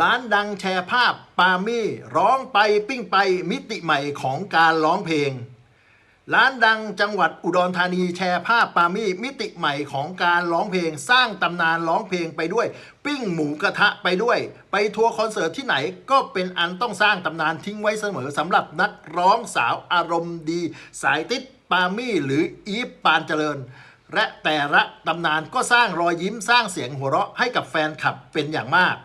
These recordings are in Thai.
ร้านดังแชร์ภาพปามี่ร้องไปปิ้งไปมิติใหม่ของการร้องเพลง ร้านดังจังหวัดอุดรธานีแชร์ภาพปามี่มิติใหม่ของการร้องเพลง สร้างตำนานร้องเพลงไปด้วย ปิ้งหมูกระทะไปด้วย ไปทัวร์คอนเสิร์ตที่ไหนก็เป็นอันต้องสร้างตำนานทิ้งไว้เสมอสำหรับนักร้องสาวอารมณ์ดี สายติดปามี่หรืออีฟปานเจริญและแต่ละตำนานก็สร้างรอยยิ้มสร้างเสียงหัวเราะให้กับแฟนคลับเป็นอย่างมาก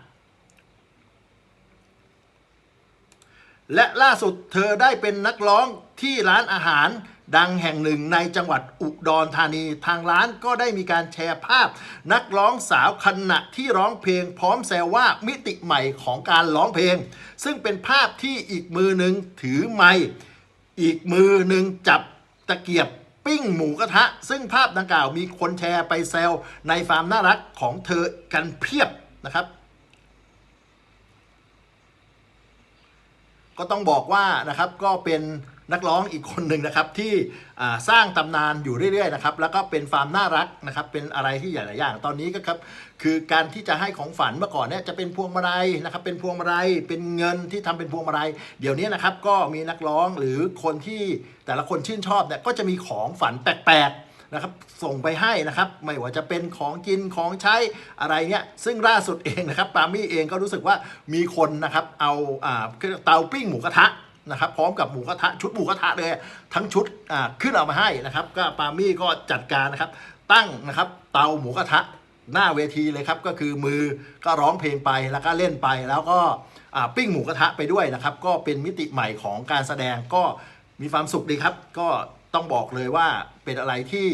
และล่าสุดเธอได้เป็นนักร้องที่ร้านอาหารดังแห่งหนึ่งในจังหวัดอุดรธานี ทางร้านก็ได้มีการแชร์ภาพ นักร้องสาวขณะที่ร้องเพลงพร้อมแซวว่ามิติใหม่ของการร้องเพลง ซึ่งเป็นภาพที่อีกมือหนึ่งถือไมค์อีกมือหนึ่งจับตะเกียบปิ้งหมูกระทะ ซึ่งภาพดังกล่าวมีคนแชร์ไปแซวในฟาร์มน่ารักของเธอกันเพียบนะครับ ก็ต้องบอกว่านะครับก็เป็นนักร้องอีกคนหนึ่งนะครับที่สร้างตำนานอยู่เรื่อยๆนะครับแล้วก็เป็นฟาร์มน่ารักนะครับเป็นอะไรที่หลายๆอย่างตอนนี้ก็ครับคือการที่จะให้ของฝันเมื่อก่อนเนี่ยจะเป็นพวงมาลัยนะครับเป็นพวงมาลัยเป็นเงินที่ทำเป็นพวงมาลัยเดี๋ยวนี้นะครับก็มีนักร้องหรือคนที่แต่ละคนชื่นชอบเนี่ยก็จะมีของฝันแปลกๆ นะครับส่งไปให้นะครับไม่ว่าจะเป็นของกินของใช้อะไรเนี่ยซึ่งล่าสุดเองนะครับปามี่เองก็รู้สึกว่ามีคนนะครับเอาอ่าเตาปิ้งหมูกระทะนะครับพร้อมกับหมูกระทะชุดหมูกระทะเลยทั้งชุดอ่าขึ้นเอามาให้นะครับ ก็ปามี่ก็จัดการนะครับตั้งนะครับเตาหมูกระทะหน้าเวทีเลยครับก็คือมือก็ร้องเพลงไปแล้วก็เล่นไปแล้วก็ปิ้งหมูกระทะไปด้วยนะครับ ก็เป็นมิติใหม่ของการแสดงก็มีความสุขดีครับ ก็ ต้องบอกเลยว่าเป็นอะไรที่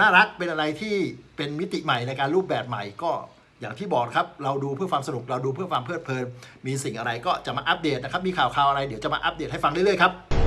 น่ารักเป็นอะไรที่เป็นมิติใหม่ในการรูปแบบใหม่ก็อย่างที่บอกครับ เราดูเพื่อความสนุกเราดูเพื่อความเพลิดเพลิน มีสิ่งอะไรก็จะมาอัปเดตนะครับ มีข่าวข่าวอะไรเดี๋ยวจะมาอัปเดตให้ฟังเรื่อยๆครับ